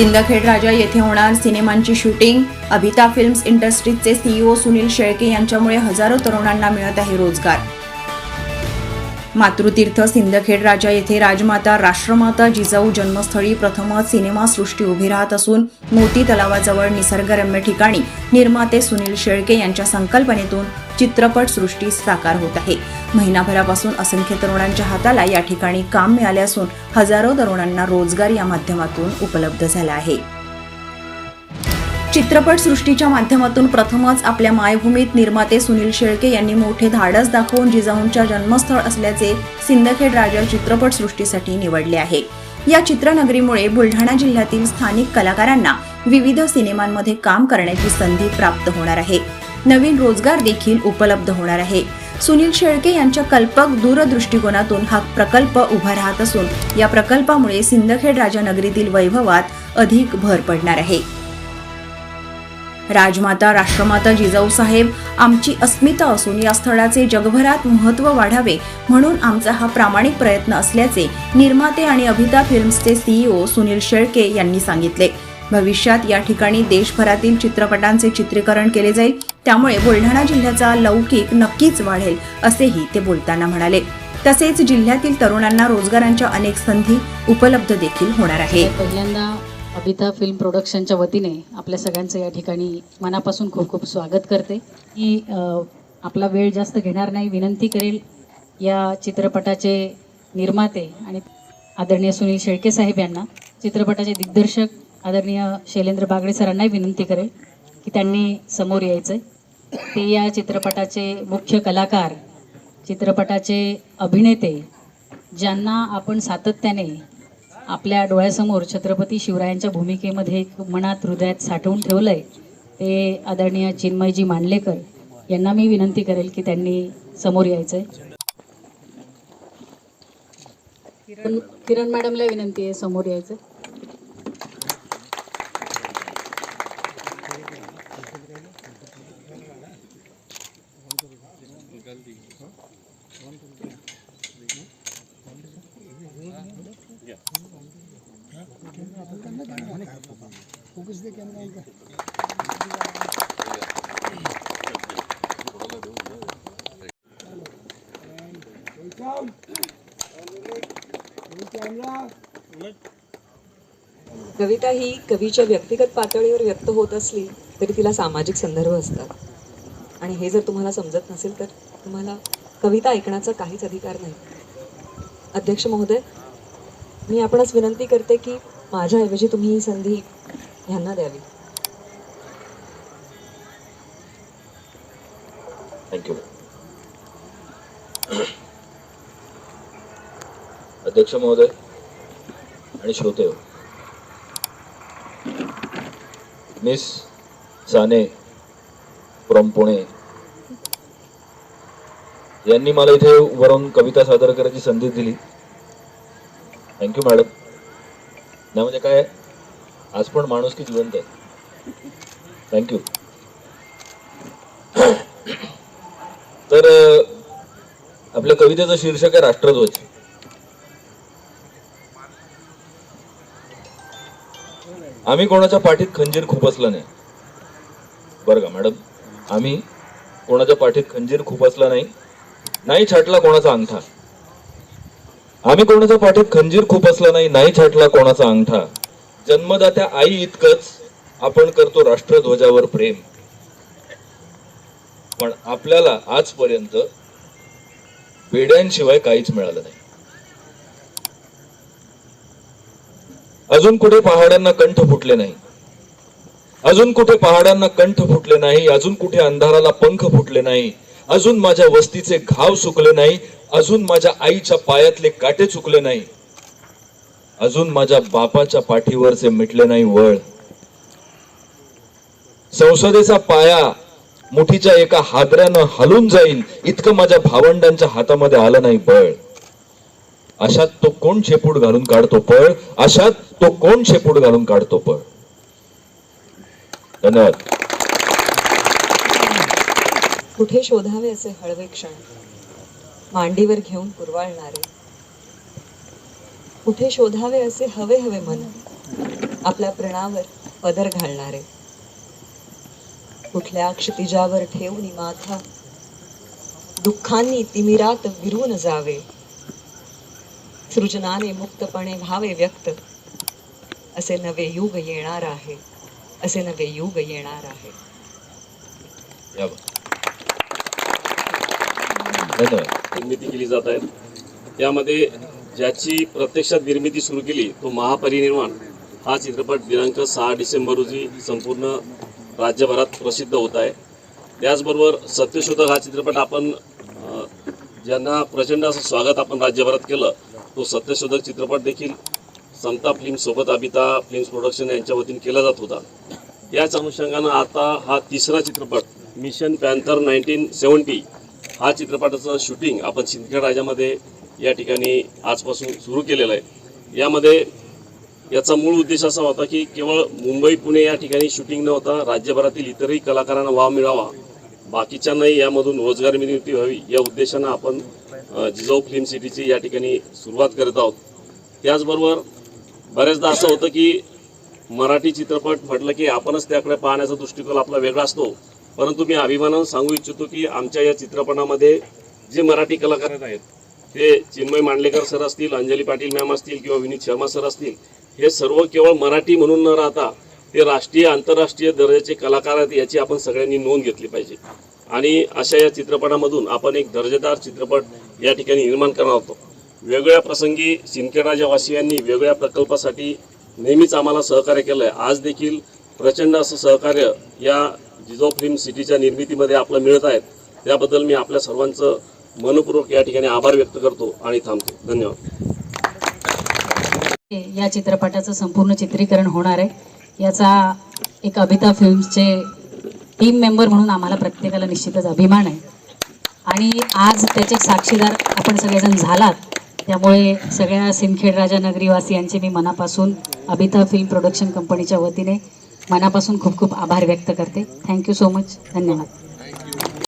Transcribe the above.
सिंदखेड राजा येथे होणार सिनेमांची शूटिंग. अभिता फिल्म्स इंडस्ट्रीजचे सीईओ सुनील शेळके यांच्यामुळे हजारो तरुणांना मिळत आहे रोजगार. मातृतीर्थ सिंदखेड राजा येथे राजमाता राष्ट्रमाता जिजाऊ जन्मस्थळी प्रथमच सिनेमासृष्टी उभी राहत असून मोती तलावाजवळ निसर्गरम्य ठिकाणी निर्माते सुनील शेळके यांच्या संकल्पनेतून चित्रपटसृष्टी साकार होत आहे. महिनाभरापासून असंख्य तरुणांच्या हाताला या ठिकाणी काम मिळाले असून हजारो तरुणांना रोजगार या माध्यमातून उपलब्ध झाला आहे. चित्रपटसृष्टीच्या माध्यमातून प्रथमच आपल्या मायभूमीत निर्माते सुनील शेळके यांनी मोठे धाडस दाखवून जिजाऊंच्या जन्मस्थळ असल्याचे सिंदखेड राजा चित्रपटसृष्टीसाठी निवडले आहे. या चित्रनगरीमुळे बुलढाणा जिल्ह्यातील स्थानिक कलाकारांना विविध सिनेमांमध्ये काम करण्याची संधी प्राप्त होणार आहे. नवीन रोजगार देखील उपलब्ध होणार आहे. सुनील शेळके यांच्या कल्पक दूरदृष्टिकोनातून हा प्रकल्प उभा राहत असून या प्रकल्पामुळे सिंदखेड राजा नगरीतील वैभवात अधिक भर पडणार आहे. राजमाता राष्ट्रमाता जिजाऊ साहेब आमची अस्मिता असून या स्थळाचे जगभरात महत्त्व वाढावे म्हणून आमचा हा प्रामाणिक प्रयत्न असल्याचे निर्माते आणि अभिता फिल्म्सचे सीईओ सुनील शेळके यांनी सांगितले. भविष्यात या ठिकाणी देशभरातील चित्रपटांचे चित्रीकरण केले जाईल. त्यामुळे बुलढाणा जिल्ह्याचा लौकिक नक्कीच वाढेल असेही ते बोलताना म्हणाले. तसेच जिल्ह्यातील तरुणांना रोजगारांच्या अनेक संधी उपलब्ध देखील होणार आहे. पहिल्यांदा अभिता फिल्म प्रोडक्शनच्या वतीने आपल्या सगळ्यांचं या ठिकाणी मनापासून खूप खूप स्वागत करते. की आपला वेळ जास्त घेणार नाही विनंती करेल या चित्रपटाचे निर्माते आणि आदरणीय सुनील शेळके साहेब यांना चित्रपटाचे दिग्दर्शक आदरणीय शैलेंद्र बागडे सरांनाही विनंती करेल की त्यांनी समोर यायचं ते या चित्रपटाचे मुख्य कलाकार चित्रपटाचे अभिनेते ज्यांना आपण सातत्याने आपल्या डोळ्यासमोर छत्रपती शिवरायांच्या भूमिकेमध्ये एक मनात हृदयात साठवून ठेवलं आहे ते आदरणीय चिन्मयजी मांडलेकर यांना मी विनंती करेल की त्यांनी समोर यायचं आहे किरण किरण मॅडमला विनंती आहे समोर यायचं कविता ही कवीच्या व्यक्तिगत पातळीवर व्यक्त होत असली तरी तिला सामाजिक संदर्भ असतात. आणि हे जर तुम्हाला समजत नसेल तर तुम्हाला कविता ऐकण्याचा काहीच अधिकार नाही. अध्यक्ष महोदय मी आपणच विनंती करते की माझ्याऐवजी तुम्ही ही संधी ह्यांना द्यावी. थँक्यू अध्यक्ष महोदय आणि श्रोते हो. Miss Sane from Pune. यांनी मला इथे उभं राहून कविता सादर करायची संधी दिली. थँक्यू मॅडम नाही म्हणजे काय आज पण माणूस की जिवंत आहे. थँक्यू तर आपल्या कवितेचं शीर्षक आहे राष्ट्रध्वज. आम्ही कोणाच्या पाठीत खंजीर खुपसलं नाही. बरं का मॅडम? आम्ही कोणाच्या पाठीत खंजीर खुपसला नाही. नाही छाटला कोणाचा अंगठा. आम्ही कोणाच्या पाठीत खंजीर खूप असला नाही नाही छाटला कोणाचा अंगठा. जन्मदात्या आई इतकंच आपण करतो राष्ट्रध्वजावर प्रेम. पण आपल्याला आजपर्यंत बेड्यांशिवाय काहीच मिळालं नाही. अजून कुठे पहाडांना कंठ फुटले नाही? अजून कुठे पहाडांना कंठ फुटले नाही? अजून कुठे अंधाराला पंख फुटले नाही? अजून माझ्या वस्तीचे घाव सुकले नाही अजून माझ्या आईच्या पायातले काटे चुकले नाही अजून माझ्या बापाच्या पाठीवरचे मिटले नाही वळ. संसदेचा पाया मुठीच्या एका हादऱ्यानं हलून जाईल इतकं माझ्या भावंडांच्या हातामध्ये आलं नाही बळ. अशात तो कोण शेपूट घालून काढतो पळ? अशात तो कोण शेपूट घालून काढतो पळ? धन्यवाद. कुठे शोधावे असे हळवे क्षण? मांडीवर घेऊन पुरवाळणारे. कुठे शोधावे असे हवे हवे मन? आपल्या प्रणावर पदर घालणारे. कुठल्या क्षितिजावर ठेवून माथा? दुःखांनी तिमिरात विरून जावे. सृजनाने मुक्तपणे व्हावे व्यक्त. असे नवे युग येणार आहे. असे नवे युग येणार आहे. निर्मिती केली जात आहे त्यामध्ये ज्याची प्रत्यक्षात निर्मिती सुरू केली तो महापरिनिर्वाण. हा चित्रपट दिनांक सहा डिसेंबर रोजी संपूर्ण राज्यभरात प्रसिद्ध होत आहे. त्याचबरोबर सत्यशोधक हा चित्रपट आपण ज्यांना प्रचंड असं स्वागत आपण राज्यभरात केलं तो सत्यशोधक चित्रपट देखील समता फिल्मसोबत अभिता फिल्म्स प्रोडक्शन यांच्या वतीने केला जात होता. याच अनुषंगानं आता हा तिसरा चित्रपट मिशन पॅन्थर नाईन्टीन सेवन्टी हा चित्रपटाचं शूटिंग आपण सिंदखेड राजामध्ये या ठिकाणी आजपासून सुरू केलेलं आहे. यामध्ये याचा मूळ उद्देश असा होता की केवळ मुंबई पुणे या ठिकाणी शूटिंग न होता राज्यभरातील इतरही कलाकारांना वाव मिळावा. बाकीच्यांनाही यामधून रोजगार निर्मिती व्हावी या उद्देशानं आपण जिजाऊ फिल्म सिटीची या ठिकाणी सुरुवात करत आहोत. त्याचबरोबर बऱ्याचदा असं होतं की मराठी चित्रपट म्हटलं की आपणच त्याकडे पाहण्याचा दृष्टिकोन आपला वेगळा असतो. परंतु मी अभिमानानं सांगू इच्छितो की आमच्या या चित्रपटामध्ये जे मराठी कलाकार आहेत ते चिन्मय मांडलेकर सर असतील अंजली पाटील मॅम असतील किंवा विनीत शर्मा सर असतील हे सर्व केवळ मराठी म्हणून न राहता ते राष्ट्रीय आंतरराष्ट्रीय दर्जाचे कलाकार आहेत याची आपण सगळ्यांनी नोंद घेतली पाहिजे. आणि अशा या चित्रपटामधून आपण एक दर्जेदार चित्रपट या ठिकाणी निर्माण करणार होतो वेगवेगळ्या प्रसंगी सिंदखेडराजा वासियांनी वेगळ्या प्रकल्पासाठी नेहमीच आम्हाला सहकार्य केलं आहे आज देखील प्रचंड असं सहकार्य या जिजाऊ फिल्म सिटीच्या निर्मितीमध्ये आपलं मिळत आहेत त्याबद्दल मी आपल्या सर्वांचं मनपूर्वक या ठिकाणी आभार व्यक्त करतो आणि थांबतो. धन्यवाद. या चित्रपटाचं संपूर्ण चित्रीकरण होणार आहे. याचा एक अभिता फिल्म्सचे टीम मेंबर म्हणून आम्हाला प्रत्येकाला निश्चितच अभिमान आहे. आणि आज त्याचे साक्षीदार आपण सगळेजण झालात त्यामुळे सगळ्या सिंदखेड राजा नगरीवासियांचे मी मनापासून अभिता फिल्म प्रोडक्शन कंपनीच्या वतीने मनापासून खूप खूप आभार व्यक्त करते. थँक्यू सो मच धन्यवाद.